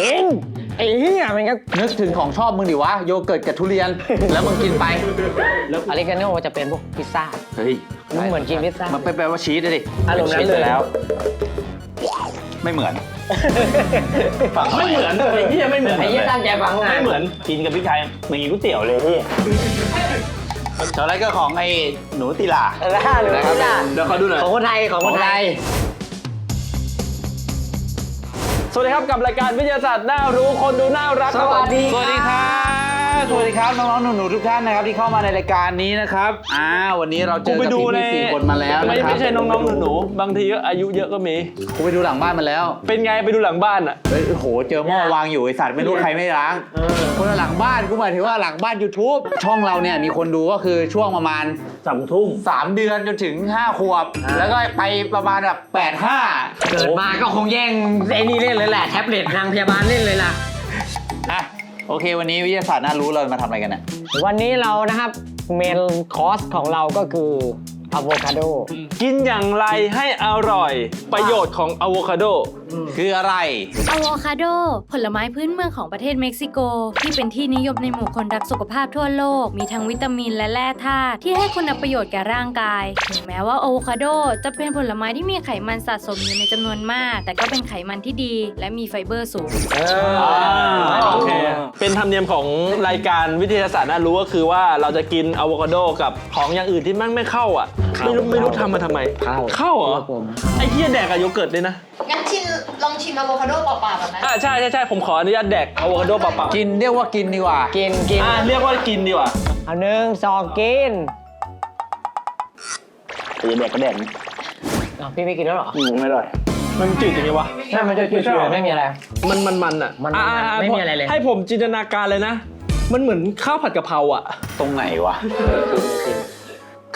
จริงไอ้เหี้ยมันก็นึกถึงของชอบมึงดิวะ โยเกิร์ตกับทุเรียน แล้วมึงกินไป อเริกาโน่จะเป็นพวกพิซซ่า เฮ้ยมันเหมือนกินพิซซ่ามันไปแปลว่าชีสเลยดิอารมณ์นั้นชีสเลยไปแล้วไม่เหมือน ฝั่งไม่เหมือนไอ้เหี้ยไม่เหมือนไอ้เหี้ยตั้งใจฟังงานไม่เหมือนกินกับพริกไทยเหมือนกินก๋วยเตี๋ยวเลยพี่ตอนแรกก็ของไอ้หนูติลาเออหรือพิซซ่าเดี๋ยวขอดูหน่อยของคนไทยของคนไทย สวัสดีครับกับรายการวิทยาศาสตร์น่ารู้คนดูน่ารักสวัสดีสวัสดีครับ สวัสดีครับน้องๆหนูๆทุกท่านนะครับที่เข้ามาในรายการนี้นะครับอ่าวันนี้เราเจกูอไปกับดูพี่ในๆสี่คนมาแล้วไม่นะครับไม่ใช่น้องๆหนูๆบางทีก็อายุเยอะก็มีกูไปดูหลังบ้านมาแล้ว เป็นไงไปดูหลังบ้านอะเฮ้ยโอ้โหเจอหม้อวางอยู่ไอสัตว์ไม่รู้ใครไม่ล้างคนละหลังบ้านกูหมายถึงว่าหลังบ้าน YouTube ช่องเราเนี่ยมีคนดูก็คือช่วงประมาณสามทุ่ม3เดือนจนถึง5ขวบ แล้วก็ไปประมาณแบบ8 5เกิดมาก็คงแย่งไอ้นี่เล่นเลยแหละแท็บเล็ตนางพยาบาลเล่นเลยล่ะอะ โอเค วันนี้วิทยาศาสตร์น่ารู้เรามาทำอะไรกันเนี่ยวันนี้เรานะครับเมนคอร์สของเราก็คืออะโวคาโดกินอย่างไรให้อร่อย ประโยชน์ของอะโวคาโด คืออะไรอะโวคาโด ผลไม้พื้นเมืองของประเทศเม็กซิโก ที่เป็นที่นิยมในหมู่คนรักสุขภาพทั่วโลก มีทั้งวิตามินและแร่ธาตุที่ให้คุณประโยชน์แก่ร่างกายถึงแม้ว่าอะโวคาโด จะเป็นผลไม้ที่มีไขมันสะสมอยู่ในจำนวนมาก แต่ก็เป็นไขมันที่ดี และมีไฟเบอร์สูงโอเคเป็นธรรมเนียมของรายการวิทยาศาสตร์น่ารู้ก็คือว่าเราจะกินอะโวคาโดกับของอย่างอื่นที่แม่งไม่เข้าอะไม่รู้ไม่รู้ทำมาทำไมเข้าเข้าเหรอครับผมไอ้เหี้ยแดกกับโยเกิร์ตด้วยนะงั้นชิม ลองชิมอะโวคาโดเปล่าๆแบบนั้นอ่าใช่ใช่ใช่ผมขออนุญาตแดกอะโวคาโดเปล่ากินเรียกว่ากินดีกว่า กินกินๆอ่าเรียกว่ากินดีกว่าเอาหนึ่งสองกินจะแดกก็แดกอ้าวพี่ไม่กินแล้วเหรออืมไม่อร่อย มันจืดจริงๆวะ ใช่มันจะจืดๆไม่มีอะไร มันมันมันอะมันอ่ามันอ่าไม่มีอะไรเลย ให้ผมจินตนาการเลยนะ มันเหมือนข้าวผัดกะเพราอะ ตรงไหนวะ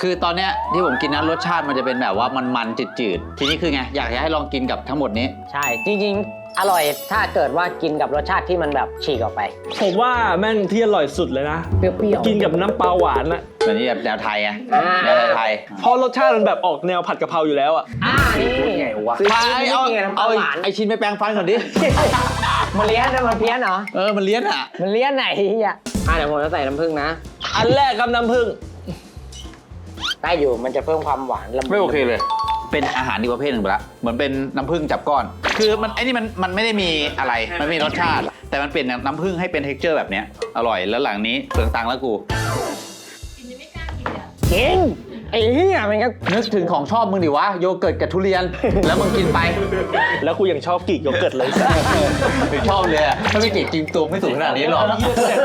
คือตอนเนี้ยที่ผมกินนะรสชาติมันจะเป็นแบบว่ามันมันๆจืดๆ ทีนี้คือไง อยากจะให้ลองกินกับทั้งหมดนี้ ใช่ จริงๆ อร่อยถ้าเกิดว่ากินกับรสชาติที่มันแบบฉีกออกไป ผมว่าแม่งที่อร่อยสุดเลยนะ เปรี้ยวๆกินกับน้ำปลาหวานอะเหมือนที่แบบแนวไทยไงอ่าแนวไทยเพราะรสชาติมันแบบออกแนวผัดกะเพราอยู่แล้วอะอ่านี่ไงวะมาไอ้เอากินกับน้ำปเอาลาหวานไอชิ้นไปแปรงฟันก่อนดิ มันเลี้ยนนะมันเพี้ยนเหรอ เออ มันเลี้ยนอะมันเลี้ยนไหนอะอะเดี๋ยวผมจะใส่น้ำผึ้งนะ อันแรกกับน้ำผึ้ง ได้อยู่มันจะเพิ่มความหวานละมุนไม่โอเคเลย เป็นอาหารดีกว่าประเภทหนึ่งไปละเหมือนเป็นน้ำผึ้งจับก้อน คือมันไอ้นี่มันมันไม่ได้มีอะไรมันไม่มีรสชาติ แต่มันเปลี่ยนน้ำผึ้งให้เป็นเท็กเจอร์แบบเนี้ยอร่อยแล้วหลังนี้เปลืองตังค์แล้วกูจริง ไอ้เหี้ยมันก็นึกถึงของชอบมึงดิวะโยเกิร์ตกับทุเรียน แล้วมึงกินไป แล้วกูยังชอบกีกโยเกิร์ตเลยสัสไม่ชอบเลยอะถ้าไม่เก่งจริงตัวไม่สูงขนาดนี้หรอก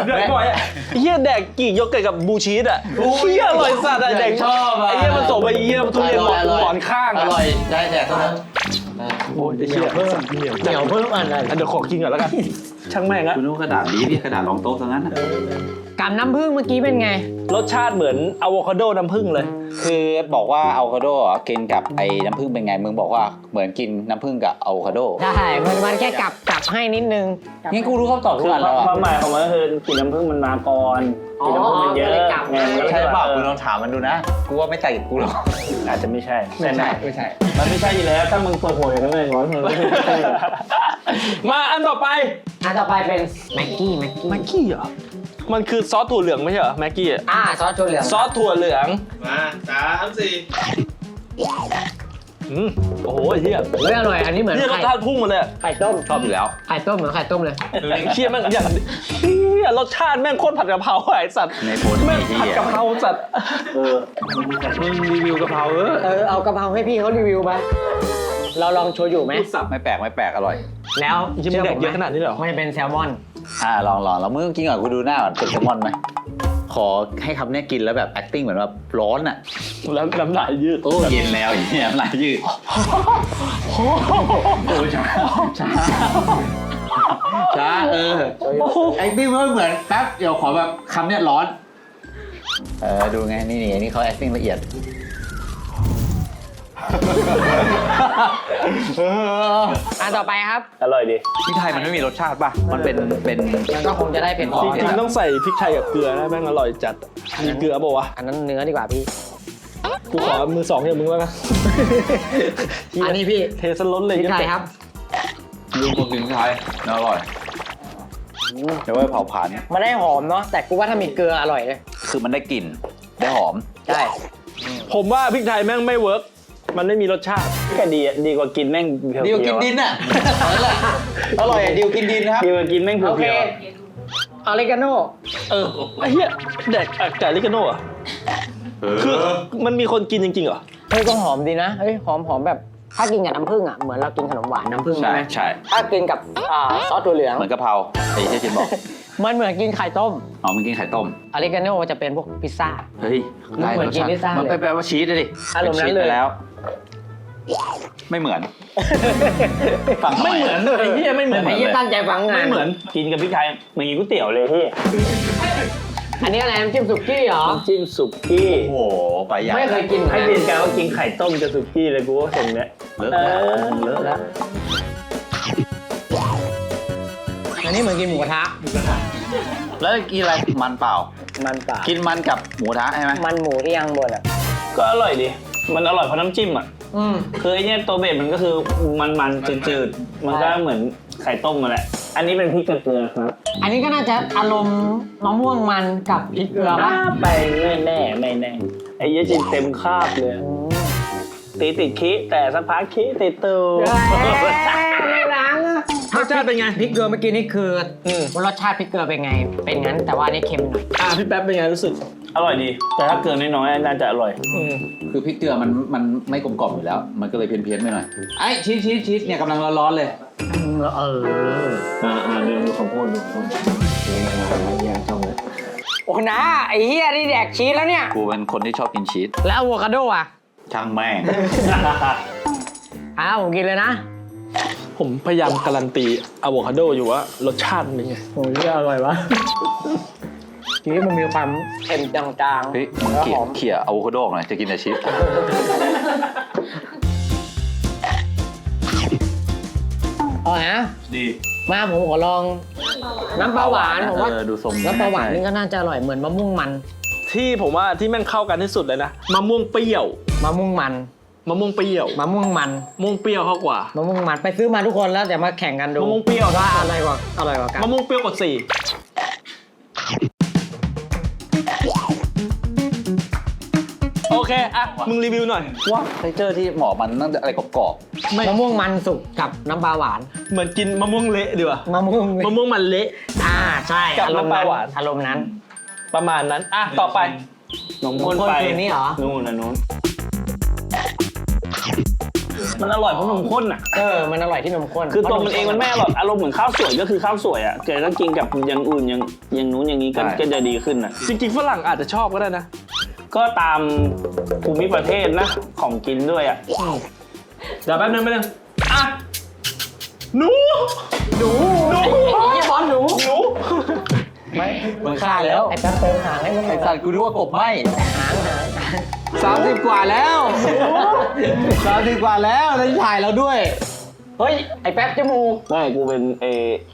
แดกบ่อยอะเฮียแดกกีกโยเกิร์ตกับบูชีสอะเฮียอร่อยสัสอะแดกชอบอะไอ้เฮียมันสมไปเฮียทุเรียนหมอนหมอนข้างออะร่อยได้แต่เท่านั้นโอ้ยไอ้เฮียเพิ่มเหนียวเหนียวเพิ่มอันอะไรเดี๋ยวขอกินก่อนแล้วกัน ช่างแม่งอะคุณนึกว่ากระดาษดีพี่กระดาษรองโต๊ะซะงั้นอะ กับน้ำผึ้งเมื่อกี้เป็นไง รสชาติเหมือนอะโวคาโดน้ำผึ้งเลย คือบอกว่าอะโวคาโดอะกินกับไอ้น้ำผึ้งเป็นไง มึงบอกว่าเหมือนกินน้ำผึ้งกับอะโวคาโดได้มันมันแค่กลับกลับให้นิดนึง งั้นกูรู้คำตอบทุกอันแล้วคอะวามหมายของมันก็คือกลิ่นน้ำผึ้งมันมาก่อนอ๋อกลิ่นน้ำผึ้งมันเยอะก็เลยกลับ ไงแล้วใช่เปล่าเอกูอลองถามมันดูนะ กูว่าไม่ใช่กับกูหรอกอาจจะไม่ใช่ไม่ใช่ไม่ใช่ มันไม่ใช่อยู่แล้วถ้ามึงเปิดหัวอย่างนั้นเลยร้อยมึงไม่ใช่ มาอันต่อไป อันต่อไปเป็นแม็กกี้แม็กกี้แม็กกี้เหรอ มันคือซอสถั่วเหลืองไม่ใช่เหรอแม็กกี้อะอ่าซอสถั่วเหลืองซอสถั่วเหลืองมาสามสี่อืมโอ้โหไอ้เฮียเฮ้ยอร่อยอันนี้เหมือนเฮียรสไข่ชาติพุ่งมาเลยอะไข่ต้มชอบอยู่แล้ว ไข่ต้มเหมือนไข่ต้มเลยเชี่ยแม่งอย่างเฮียรสชาติแม่งโคตรผัดกะเพราไอ้สัตว์ในโพสต์แม่งมีที่ผัดกะเพราสัตว์เออมึงรีวิวกะเพราเออเออเอากะเพราให้พี่เขารีวิวไปเราลองโชยุไหม ไม่แปลกไม่แปลกอร่อย แล้วจริงๆมึงแดกเยอะขนาดนี้เลยเหรอ มันจะเป็นแซลมอน อ่าลองลองแล้วมึงกินก่อนกูดูหน้าก่อนเป็นแซลมอนไหมขอให้คำเนี้ยกินแล้วแบบ acting เหมือนแบบร้อนอะแล้วน้ำลายยืด โอ้เย็นแล้วอย่างเงี้ยน้ำลายยืดโอ้ช้าช้าช้าเออ acting มันเหมือนแป๊บเดี๋ยวขอแบบคำเนี้ยร้อน เออดูไงนี่นี่นี่เขา acting ละเอียดเอออันต่อไปครับ อร่อยดีที่ไทยมันไม่มีรสชาติป่ะ มันเป็นเป็นมันก็คงจะได้เผ็ดจริงๆต้องใส่พริกไทยกับเกลือนะแม่งอร่อยจัดมีเกลือป่าวะอันนั้นเนื้อดีกว่าพี่ กูขอมือสองอย่างมึงแล้วนะอันนี้พี่เทสล้นเลยพริกไทยครับรวมกับถึงไทยอร่อยเดี๋ยวไว้เผาผลาญมันได้หอมเนาะแต่กูว่าถ้ามีเกลืออร่อยเลย คือมันได้กลิ่นได้หอมใช่ผมว่าพริกไทยแม่งไม่เวิร์ก มันไม่มีรสชาติก็ดีอะดีกว่ากินแม่งเพียวๆดิวกินดินอะนั่นแหละอร่อยอะดิวกินดินนะครับ ดีกว่ากินแม่งเพีโอเคยวออริกาโน่เออไอ้เหี้ยแดกอะไก่ลิกาโน่อะคือมันมีคนกินจริงๆเหรอ เฮ้ยก็หอมดีนะเฮ้ยหอมหอมแบบถ้ากินกับน้ำผึ้งอะเหมือนเรากินขนมหวานน้ำผึ้งใช่ใช่ไหมใช่ ถ้ากินกับอ่าซอสถั่วเหลืองเหมือนกะเพราไอ้ที่ชินบอก มันเหมือนกินไข่ต้มอ๋อมันกินไข่ต้มออริกาโน่จะเป็นพวกพิซซ่า เฮ้ยมันเหมือนกินพิซซ่าเลยมันแปลว่าชีสเลยดิอารมณ์นั้นเลยป็ชีสไปแล้ว ไม่เหมือนฟังไม่เหมือนเลยไอ้เหี้ยไม่เหมือนไอ้ยี่ตั้งใจฟังงานไม่เหมือนๆกินกับพริกไทยเหมือนกินก๋วยเตี๋ยวเลยพี่อันนี้อะไรน้ำจิ้มสุกี้เหรอน้ำจิ้มสุกี้โอ้โหไปใหญ่ไม่เคยกินเหมือนให้กันเรียนกันว่ากินไข่ต้มกับสุกี้เลยกูว่าทรงเนี้ยเลอะแล้วเลอะแล้วอันนี้เหมือนกินหมูกระทะ แล้วกินอะไรมันเปล่า มันเปล่ากินมันกับหมูทะใช่ไหมมันหมูที่ย่างบนอะก็อร่อยดีมันอร่อยเพราะน้ำจิ้มอะอืมคือไอ้เนี่ยตัวเบสมันก็คือมันมันๆจืดๆ มันก็เหมือนไข่ต้มมาแหละ อันนี้เป็นพริกกระเกลือครับ อันนี้ก็น่าจะอารมณ์มะม่วงมันกับพริกเกลือป่ะไปไม่แน่ไม่แน่ไอ้เหี้ยจินเต็มคาบเลย ตีติดคิแต่สักพักคิติดตูไม่ล้างอะร สชาติเป็นไง พริกเกลือเมื่อกี้นี่คืออม รสชาติพริกเกลือเป็นไง เป็นงั้นแต่ว่าอันนี้เค็มหน่อย อะพี่แป๊บเป็นไงรู้สึก อร่อยดี แต่ถ้าเกินน้อยๆน่าจะอร่อย อืมคือพริกเกลือมันมันไม่กลมกล่อมอยู่แล้ว มันก็เลยเพี้ยนๆไปหน่อยไอ้ชีสชีสชีสเนี่ยกำลังร้อนๆเลย เออ อ่าอ่าดูดูของพูดดูของพูดยังชอบเลยโอ้นะไอ้เหี้ยนี่แดกชีสแล้วเนี่ย กูเป็นคนที่ชอบกินชีสแล้วอะโวคาโดอะช่างแม่ง อ้าวผมกินเลยนะ ผมพยายามการันตีอะโวคาโดอยู่ว่ารสชาติเป็นไงโอ้ยอร่อยวะชีสมันมีความเค็มจางเฮ้ยมึงแล้วเขี่หยอมเขี่ยอะโวคาโดออกหน่อยจะกินแต่ชีสอ๋อนะดีมาผมขอลอง น้ำปลาหวานผมว่าเออดูทรงน้ำปลาหวานนี่ก็น่าจะอร่อยเหมือนมะม่วงมันที่ผมว่าที่แม่งเข้ากันที่สุดเลยนะมะม่วงเปรี้ยว มะม่วงมัน มะม่วงเปรี้ยวมะม่วงมันมะม่วงเปรี้ยวเข้ากว่ามะม่วงมันไปซื้อมาทุกคนแล้วเดี๋ยวมาแข่งกันดูมะม่วงเปรี้ยวว่าอะไรกว่าอร่อยกว่ากันมะม่วงเปรี้ยวกดสี่โอเคอะมึงรีวิวหน่อย ว่าเทคเจอร์ที่หมอมันนั่งอะไรกรอบมะม่วงมันสุกกับน้ำปลาหวานเหมือนกินมะม่วงเละดีกว่ามะม่วงมะม่วงมันเละ อ่าใช่กับอารมณ์น้ำปลาหวาน อารมณ์นั้น ประมาณนั้น อะ ต่อไปนมข้นไป คืนนี้เหรอ นู่นนะนู้น มันอร่อยเพราะนมข้นอะ เออ มันอร่อยที่นมข้นคือตัวมันเองมันไม่อร่อยอารมณ์เหมือนข้าวสวยก็คือข้าวสวยอะแต่ถ้ากินกับอย่างอื่นอย่างอย่างนู้นอย่างนี้ก็ก็จะดีขึ้นอะ จริงๆฝรั่งอาจจะชอบก็ได้นะ ก็ตามภูมิประเทศนะ ของกินด้วยอะ เดี๋ยวแป๊บนึงแป๊บนึงอะหนู หนูหนูไอ้บอลหนูหนูไม่ๆมันฆ่าแล้ว ไอ้แป๊บเติมหางให้มึงหน่ไอ้อยสัตว์กูนึกว่ากบไหมหางหาง สามสิบกว่าแล้วสามสิบกว่าแล้วแล้วถ่ายเราด้วย เฮ้ย ไอ้แป๊บจมูกไม่กูเป็นเอ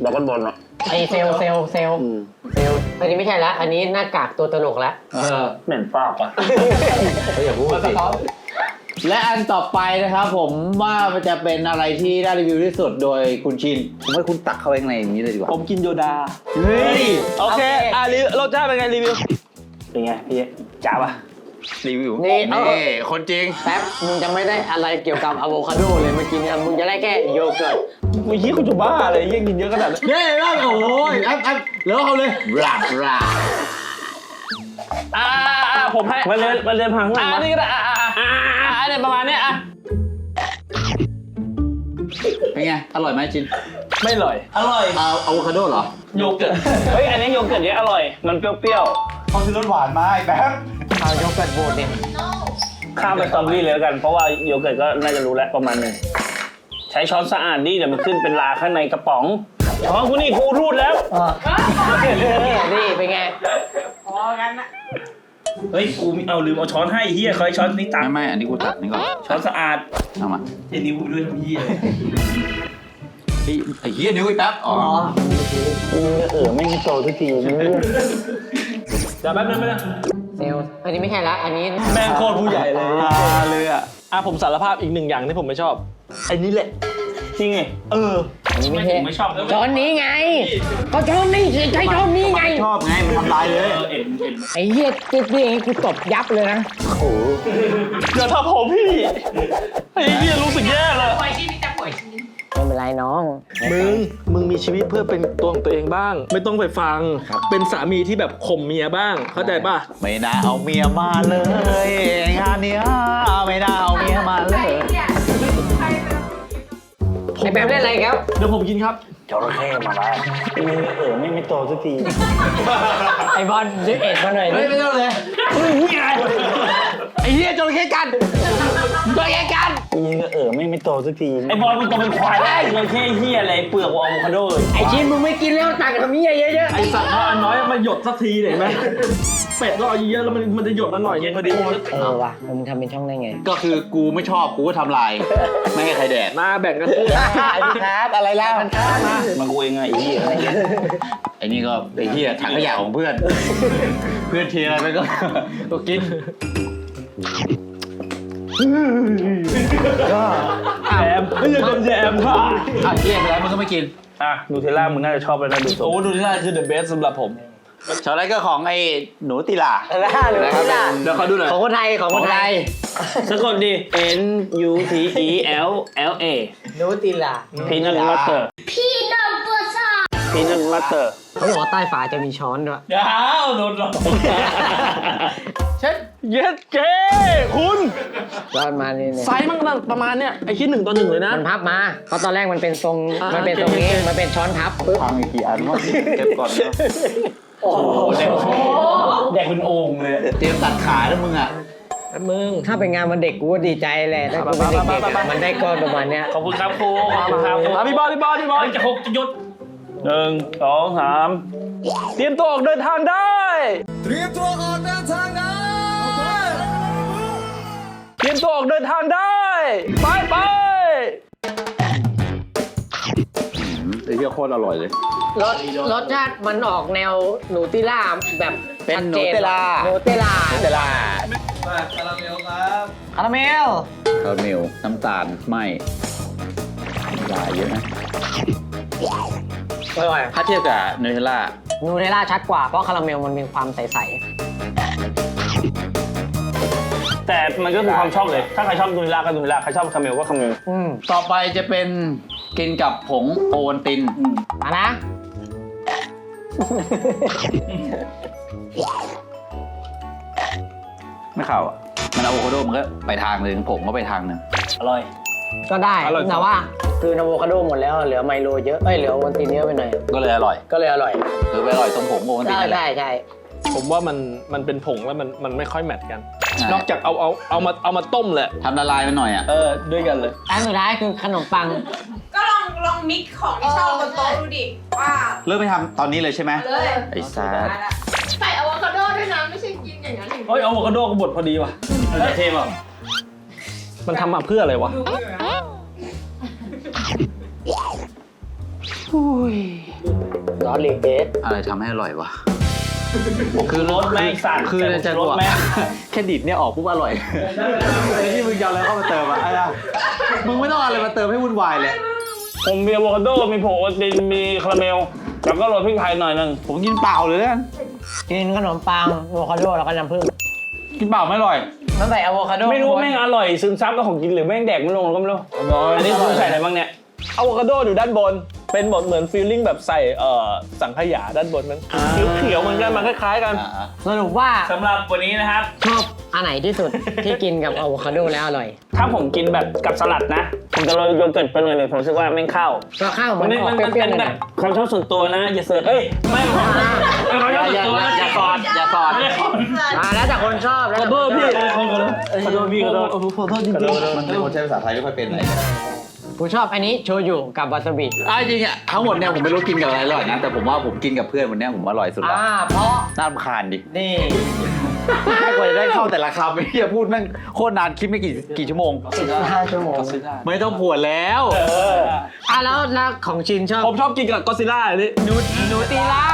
ดักกันบอลอะไอ้เซลลเซลลเซลลอืมเซลลอันนี้ไม่ใช่ละ อันนี้หน้ากากตัวตลกละ เออเหม็นปากอะเฮ้ยอย่าพูดสิและอันต่อไปนะครับผมว่ามันจะเป็นอะไรที่ได้รีวิวที่สุดโดยคุณชิน ผมให้คุณตักเข้าไปข้างในอย่างนี้เลยดีกว่าผมกินโยดา เฮ้ย โอเค อะรีวิวรสชาติเป็นไงรีวิว เป็นไงพี่จ้าปะ รีวิวนี่เอาคนจริง แป๊บมึงจะไม่ได้อะไรเกี่ยวกับอะโวคาโดเลยเมื่อกี้เนี่ยมึงจะได้แค่โยเกิร์ตกูยี่คุณจะบ้าอะไรยังกินเยอะขนาดนั้นเย้มากโอ้ยแอปแอปแล้วเอาเลยบลาบลาอ่าอ่าผมให้มันเรียนมันเรียนพังหลัอ่างมานี่ก็ได้อ่าอ่าอ่าอ่าอ่าเนี่ยประมาณเนี้ยอะเป็นไง อร่อยไหมชินไม่อร่อย อร่อย เอาอะโวคาโดเหรอ โยเกิร์ต เฮ้ย อันนี้โยเกิร์ตเนี้ยอร่อย มันเปรี้ยวเขาซื้อรสหวานมาไอ้แป๊บ เอาโยเกิร์ตบูดดิๆข้ามไปสตรอเบอรี่เลยแล้วกัน เพราะว่าโยเกิร์ตก็น่าจะรู้แล้วประมาณหนึงใช้ช้อนสะอาดดิเดี๋ยวมันขึ้นเป็นลาข้างในกระป๋องอ๋อกูนี่กูรูดแล้วนี่เป็นไงเฮ้ยกูเอาลืมเอาช้อนให้เฮียเขาให้ช้อนนี้ตักไม่ไม่อันนี้กูตัดนี่ก่อนช้อนสะอาดเอามาเจนิ้วด้วยทำเฮียไอ้ไอ้เหี้ยนิ้วไอ้แป๊บอ๋อเออไม่มีโตทุกทีเดี๋ยวแป๊บนึงแป๊บนึงเซ ลลอันนี้ไม่ใช่ละ อันนี้แม่งโคตรผู้ใหญ่เลยอ่าเลยอะอะผมสารภาพอีกหนึ่งอย่างที่ผมไม่ชอบไอ้นี่แหละ จริงไง เออ อันนี้ไม่ใช่ไม่ชอบช้อนนี้ไง ก็ช้อนนี้สิใช้ช้อนนี้ไง ชอบไง มันทำลายเลย เอ็นเอ็นไอ้เหี้ยติ๊บนี่กูตบยับเลยนะอย่าทำผมพี่ ไอ้เหี้ยรู้สึกแย่ นไรน้อง มึง มึงมีชีวิตเพื่อเป็นตัวของตัวเองบ้าง ไม่ต้องไปฟัง เป็นสามีที่แบบข่มเมียบ้าง เข้าใจป่ะ ไม่น่าเอาเมียมาเลย งานเนี้ยไม่น่าเอาเมียมาเลยเนี่ยใครเป็นไอ้แบบเล่นอะไรครับ เดี๋ยวผมกินครับจระเข้มาแล้วเออไม่ไม่โตสักที ไอ้บอลยืดเอ็ดมาหน่อยเฮ้ยดิไม่ต้องเลย ไอ้เหี้ยจระเข้กันจระเข้กันนี่ก็เออไม่ไม่โตสักทีไอ้บอลมันโตเป็นควายได้จระเข้เฮียอะไรเปลือกอะโวคาโดเลยไอ้ชิ้นมึงไม่กินแล้วตักกับเมียเยอะไอสัตว์พออันน้อยมาหยดสักทีเห็นไหมเป็ดก็เอาเยอะๆแล้วมันมันจะหยดมาหน่อยนึงพอดีๆเออว่ะมึงทำเป็นช่องได้ไง ก็คือกูไม่ชอบกูก็ทำลายไม่ให้ใครแดกหน้าแบ่งกันซื้อครับอะไรแล้วมันกูเองไงไอ้เหี้ยไอ้นี่ก็ไอ้เหี้ยถังขยะของเพื่อน เพื่อนเทียอะไรไปก็ก็กิน แอมไม่ใช่คนแยมค่ะอะเทียไปแล้วมันก็ไม่กิน อะนูเทลล่ามึงน่าจะชอบไปนะดูทรงโอ้ดูที่นั่นคือ the best สำหรับผมช็อกโกแลตก็ของไอ้หนูติลาล่าหรือนะครับล่าเดี๋ยวเขาดูหน่อยของคนไทยของขคองนไทไทยยสะกดดิ N U T E L L A นูติลา Peanut Butter Peanut Butter Peanut Butter เขาบอกว่าใต้ฝาจะมีช้อนด้วยยาวโดนหลอก เช็ดเย็ดเก้คุณรอดมาเนี่ยเนี่ยไซส์มันประมาณเนี้ยไอคิดหนึ่งต่อหนึ่งเลยนะ มันพับมา เพราะตอนแรกมันเป็นทรงอ่ามัมันเป็นทรงนี้มันเป็นช้อนพับปึ๊บพังอีกกี่อันวะเก็บก่อนนะโอ้โหแดกแดกเป็นโอ่งเลย เตรียมตัดขาแล้วมึงอะ แป๊บมึง ถ้าเป็นงานวันเด็กกูก็ดีใจแหละถ้ากูเป็นเด็กๆไปอะๆๆๆมันได้ก้อนประมาณเนี้ย ขอบคุณครับครูขอบคุณครับครูอะพี่บอลพี่บอลพี่บอลจะหกจะหยุดหนึ่งสองสามเตรียมตัวออกเดินทางได้ เตรียมตัวอ เตรียมตัวออกเดินทางได้ ไปไปไอ้เหี้ยโคตรอร่อยเลย รสรสชาติมันออกแนวหนูติล่าแบบเป็นชัดหนูจเตลาหนูติล่าเตลาคาราเมลคาราเมลน้ำตาลไม่ลายเยอะนะอร่อยถ้าเทียบกับเนยเทลล่านูเทลล่าชัดกว่าเพราะคาราเมลมันมีความใส แต่มันก็คือความชอบเลย ถ้าใครชอบดูนิลาก็ดูนิลาใครชอบคาเมลก็คาเมลๆอืมต่อไปจะเป็นกินกับผงโอวัลตินมานะ ไม่เข้าอะ มันอะโวคาโดมันก็ไปทางหนึ่งผงก็ไปทางหนึ่งอร่อย ก็ได้ อร่อย แต่ว่าคืออะโวคาโดหมดแล้วเหลือไมโลเยอะเอ้ยเหลือโอวัลตินเยอะไปหน่อยก็เลยอร่อย ก็เลยอร่อย หรือไปอร่อยตรงผงโอวัลตินใช่นั่นแหละ ใช่ใช่ ผมว่ามันมันเป็นผงแล้วมันมันไม่ค่อยแมทกันใช่นอกจากเอาเอาเอามาเอามาต้มแหละ ทำละลายมันหน่อยอะ เออด้วยกันเลย อันสุดท้ายคือขนมปัง ก็ลองลองมิกของที่ชอบบนโต๊ะดูดิว่าเริ่มไปทำตอนนี้เลยใช่ไหมเลยไอ้ซ่าใส่อะโวคาโดด้วยนะไม่ใช่กินอย่างนั้นอย่างเฮ้ยอะโวคาโดก็บดพอดีว่ะเทมอะมันทำมาเพื่ออะไรวะ ดูอยู่นะร้อนลีเบสอะไรทำให้อร่อยวะ คือรสแม่งสั่นคือจะรบสอกแม่งแค่ดิดเนี่ยออกปุ๊บอร่อยไอ้ที่มึงจะเอาอะไรเข้ามาเติมอะไอ้อะมึงไม่ต้องเอาอะไรมาเติมให้วุ่นวายเลย ผมมีอะโวคาโดมีผงโอวัลตินมีคาราเมล แล้วก็โรยพริกไทยหน่อยหนึงผมกินเปล่าเลยแล้วกันกินขนมปังอะโวคาโดแล้วก็น้ำผึ้งกินเปล่าไม่อร่อย มันใส่อะโวคาโดไม่รู้ว่าแม่งอร่อยซึมซับกับของกินหรือแม่งแดกไม่ลงก็ไม่รู้อันนี้คุณใส่อะไรบ้างเนี่ยอะโวคาโดอยู่ด้านบน เป็นบดเหมือนฟีลลิ่งแบบใส่เอ่อสังขยาด้านบนมันอ่าเขียวๆเหมือนกันมันคล้ายๆกัน สรุปว่าสำหรับวันนี้นะครับ ชอบอันไหนที่สุดที่กินกับอะโวคาโดแล้วอร่อย ถ้าผมกินแบบกับสลัดนะ ผมจะโรยโยเกิร์ตไปหน่อยหนึ่งผมรู้สึกว่าแม่งเข้าก็ข้าวมัมันนออกมันเปมันรี้ยเป็วนๆหแบน่อบยความชอบส่วนตัวนะ อย่าเสิร์ฟเอ้ยไม่ไม่ไม่ความชอบส่วนตัวนะอย่าสอดอย่าสอดไม่ได้ขอๆอ่าแล้วแต่คนชอบแล้วขอโทษพี่ขอโทษพี่ขอโทษขอโทษจริงมันเป็นคนใช้ภาษาไทยไม่ค่อยเป็นไรกูชอบอันนี้โชยุกับวาซาบิอะจริงอะทั้งหมดเนี่ยผมไม่รู้กินกับอะไรอร่อยนะแต่ผมว่าผมกินกับเพื่อนวันเนี้ยผมอร่อยสุดละอ่าเพราะน่ารำคาญดินี่ไม่กว่าจะได้เข้าแต่ละคำไม่เฮียพูดแม่งโคตรนานคิดไม่กี่กี่ชั่วโมงห้าชั่วโมงไม่ต้องผวนแล้ว อะแล้วแล้วของชินชอบผมชอบกินกับก็ซิล่าอันนี้นูนูติล่า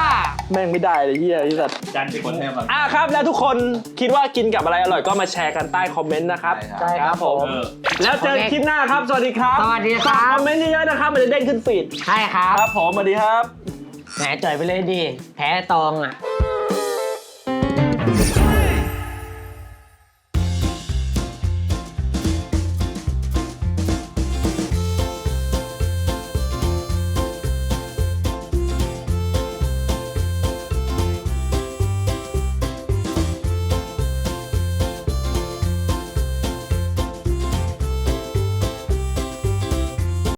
แม่งไม่ได้เลยเฮียไอ้สัตว์จันเป็นคนแทนอะครับ แล้วทุกคนคิดว่ากินกับอะไรอร่อยก็มาแชร์กันใต้คอมเมนต์นะครับ ใช่ครับผม เออ แล้วเจอคลิปหน้าครับ สวัสดีครับสวัสดีครับ ฝากคอมเมนต์เยอะๆนะครับ มันจะเด้งขึ้นฟีดใช่ครับ ครับผมสวัสดีครับ แหมจ่อยไปเลยดิ แพ้ตองอะ